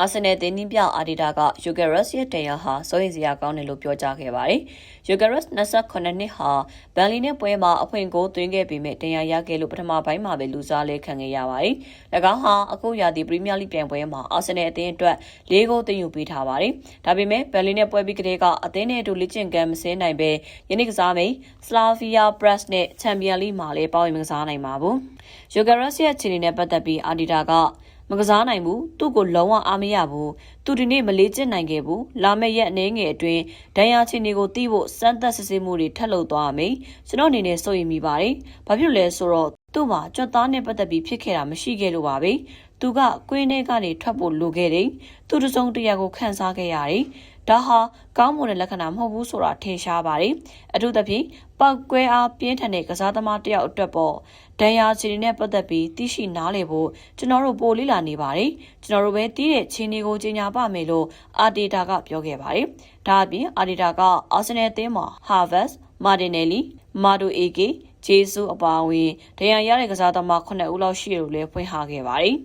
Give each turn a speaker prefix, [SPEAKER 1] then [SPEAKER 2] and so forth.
[SPEAKER 1] အာဆင်နယ်တင်းနှင်းပြအာဒီတာကယူဂရက်စ်ရဲ့တရဟာစိုးရိမ်စရာကောင်းတယ်လို့ပြောကြားခဲ့ပါတယ်။ယူဂရက်စ်28နှစ်ဟာဘန်လီနဲ့ပွဲမှာအဖွင့်ကိုသွင်းခဲ့ပေမဲ့တင်ရရခဲ့လို့ပထမပိုင်းမှာပဲလူစားလဲခံခဲ့ရပါတယ်။၎င်းဟာအခုရာသီပရီးမီးယားလိပြိုင်ပွဲမှာအာဆင်နယ်အသင်းအတွက်၄ဂိုးသွင်းယူပေးထားပါတယ်။ဒါပေမဲ့ဘန်လီနဲ့ပွဲပြီးကလေးကအသင်းနဲ့အတူလက်ကျင့်ကမ်းမစင်းနိုင်ပဲယနေ့ကစားမိန်စလာဗီယာပရက်စ်နဲ့ချန်ပီယံလိမှာလည်းပေါဝင်မကစားနိုင်ပါဘူး။ယူဂရက်စ်ရဲ့ခြေအနေနဲ့ပတ်သက်ပြီးအာဒီတာက မကစားနိုင်ဘူးသူ့ကိုလုံးဝအားမရဘူးသူဒီနေ့မလေးကျင့်နိုင်ခဲ့ဘူးလာမယ့်ရက်အနေငယ်အတွင်းဒဏ်ရာချီနေကိုတီးဖို့စမ်းသပ်စစ်ဆေးမှုတွေထပ်လုပ်သွားရမယ်ကျွန်တော်အနေနဲ့စိုးရိမ်မိပါတယ်ဘာဖြစ်လဲဆိုတော့ သူ့မှာကြွက်သားနဲ့ပတ်သက်ပြီးဖြစ်ခဲ့တာမရှိခဲ့လို့ပါပဲသူကကွင်းထဲကနေထွက်ဖို့လိုခဲ့တယ်သူတစုံတရာကိုခန်းစားခဲ့ရတယ်ဒါဟာကောင်းမွန်တဲ့လက္ခဏာမဟုတ်ဘူးဆိုတာထင်ရှားပါတယ်အထူးသဖြင့်ပောက်ကွဲအားပြင်းထန်တဲ့ကစားသမားတစ်ယောက်အတွက်ပေါ့ဒဏ်ရာခြေတွေနဲ့ပတ်သက်ပြီးသိရှိနားလည်ဖို့ကျွန်တော်တို့ပိုလေ့လာနေပါတယ်ကျွန်တော်တို့ပဲတီးတဲ့ခြေနေကိုကြီးညာပါမယ်လို့အာဒေတာကပြောခဲ့ပါတယ်ဒါအပြင်အာဒေတာကအာဆင်နယ်အသင်းမှာဟာဗတ်မာ တင်နယ်လီမာဒိုအေကေဂျေဆူအပါအဝင်ဒဏ်ရာရတဲ့ကစားသမား9ဦးလောက်ရှိတယ်လို့လည်းဖွင့်ဟခဲ့ပါတယ်